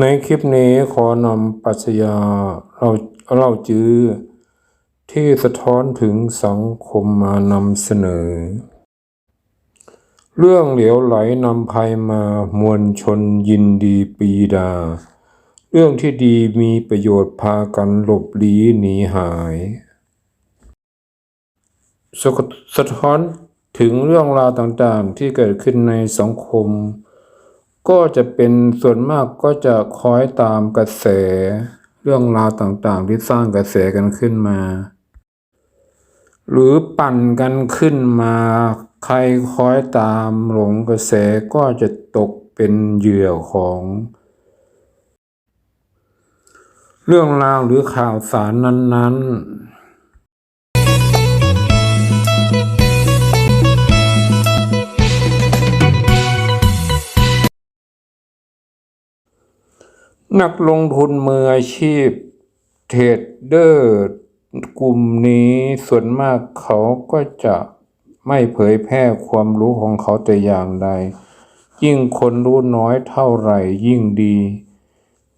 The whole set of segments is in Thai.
ในคลิปนี้ขอนำปรัชญาเราเล่าจื้อ ที่สะท้อนถึงสังคมมานำเสนอ เรื่องเหลวไหลนำภัยมามวลชนยินดีปีดา เรื่องที่ดีมีประโยชน์พากันหลบลี้หนีหาย สะสะท้อนถึงเรื่องราวต่างๆที่เกิดขึ้นในสังคม ก็จะเป็นส่วนมากก็จะคอยตามกระแส เรื่องราวต่างๆ ที่สร้างกระแสกันขึ้นมา หรือปั่นกันขึ้นมา ใครคอยตามหลงกระแสก็จะตกเป็นเหยื่อของ เรื่องราวหรือข่าวสารนั้น ๆ นักลงทุนมืออาชีพเทรดเดอร์กลุ่มนี้ส่วนมากเขาก็จะไม่เผยแพร่ความรู้ของเขาแต่อย่างใด ยิ่งคนรู้น้อยเท่าไหร่ยิ่งดี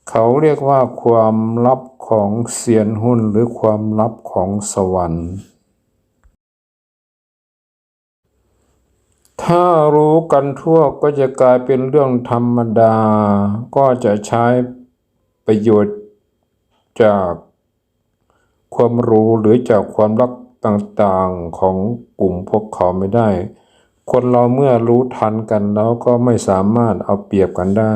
เขาเรียกว่าความลับของเซียนหุ้นหรือความลับของสวรรค์ ถ้ารู้กันทั่วก็จะกลายเป็นเรื่องธรรมดา ก็จะใช้ ประโยชน์จากความรู้หรือจากความรักต่างๆของกลุ่มพวกเขาไม่ได้ คนเราเมื่อรู้ทันกันแล้วก็ไม่สามารถเอาเปรียบกันได้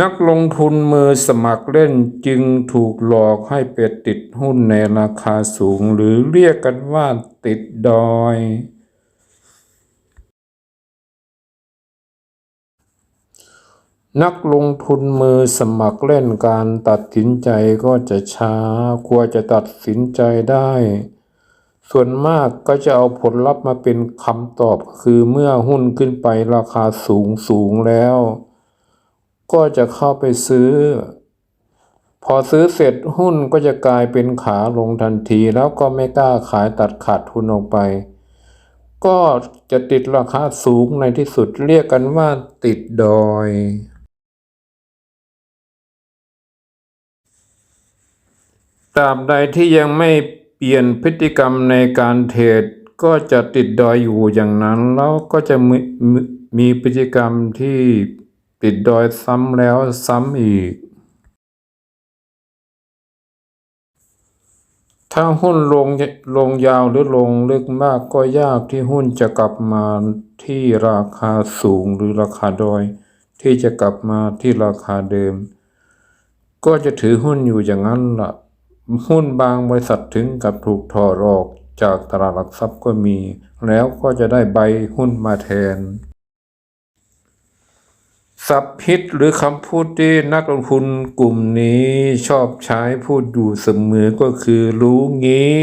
นักลงทุนมือสมัครเล่นจึงถูกหลอกให้ไปติดหุ้นในราคาสูง หรือเรียกกันว่าติดดอย นักลงทุนมือสมัครเล่นการตัดสินใจก็จะช้ากลัวจะตัดสินใจได้ ส่วนมากก็จะเอาผลลัพธ์มาเป็นคำตอบคือเมื่อหุ้นขึ้นไปราคาสูงสูงแล้ว ก็จะเข้าไปซื้อ พอซื้อเสร็จหุ้นก็จะกลายเป็นขาลงทันทีแล้วก็ไม่กล้าขายตัดขาดทุนออกไป ก็จะติดราคาสูงในที่สุดเรียกกันว่าติดดอย ตราบใดที่ยังไม่เปลี่ยนพฤติกรรมในการเทรดก็จะติดดอยอยู่อย่างนั้น แล้วก็จะมีมีมีพฤติกรรมที่ติดดอยซ้ำแล้วซ้ำอีก ถ้าหุ้นลงลงยาวหรือลงลึกมากก็ยากที่หุ้นจะกลับมาที่ราคาสูงหรือราคาดอย ที่จะกลับมาที่ราคาเดิม ก็จะถือหุ้นอยู่อย่างนั้นละ่ะ หุ้นบางบริษัทถึงกับถูกถอดออกจากตลาดหลักทรัพย์ก็มี แล้วก็จะได้ใบหุ้นมาแทน สับพิษหรือคำพูดที่นักลงทุนกลุ่มนี้ชอบใช้พูดอยู่เสมอก็คือรู้งี้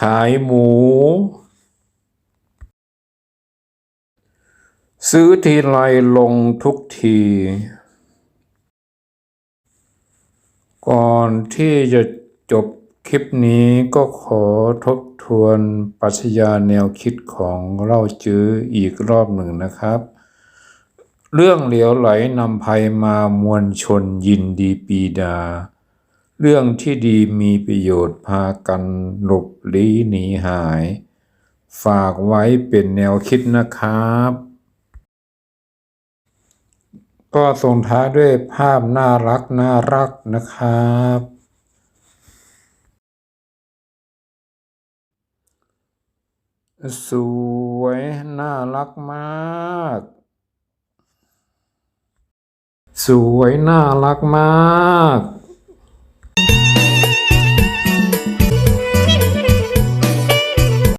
ขายหมู ซื้อทีไรลงทุกที ก่อนที่จะจบคลิปนี้ก็ขอทบทวนปรัชญาแนวคิดของเล่าจื้ออีกรอบหนึ่งนะครับ เรื่องเหลวไหลนำภัยมามวลชนยินดีปีดา เรื่องที่ดีมีประโยชน์พากันหลบลี้หนีหาย ฝากไว้เป็นแนวคิดนะครับ ก็ส่งท้ายด้วยภาพน่ารักน่ารักนะครับ สวย น่ารักมาก สวย น่ารักมาก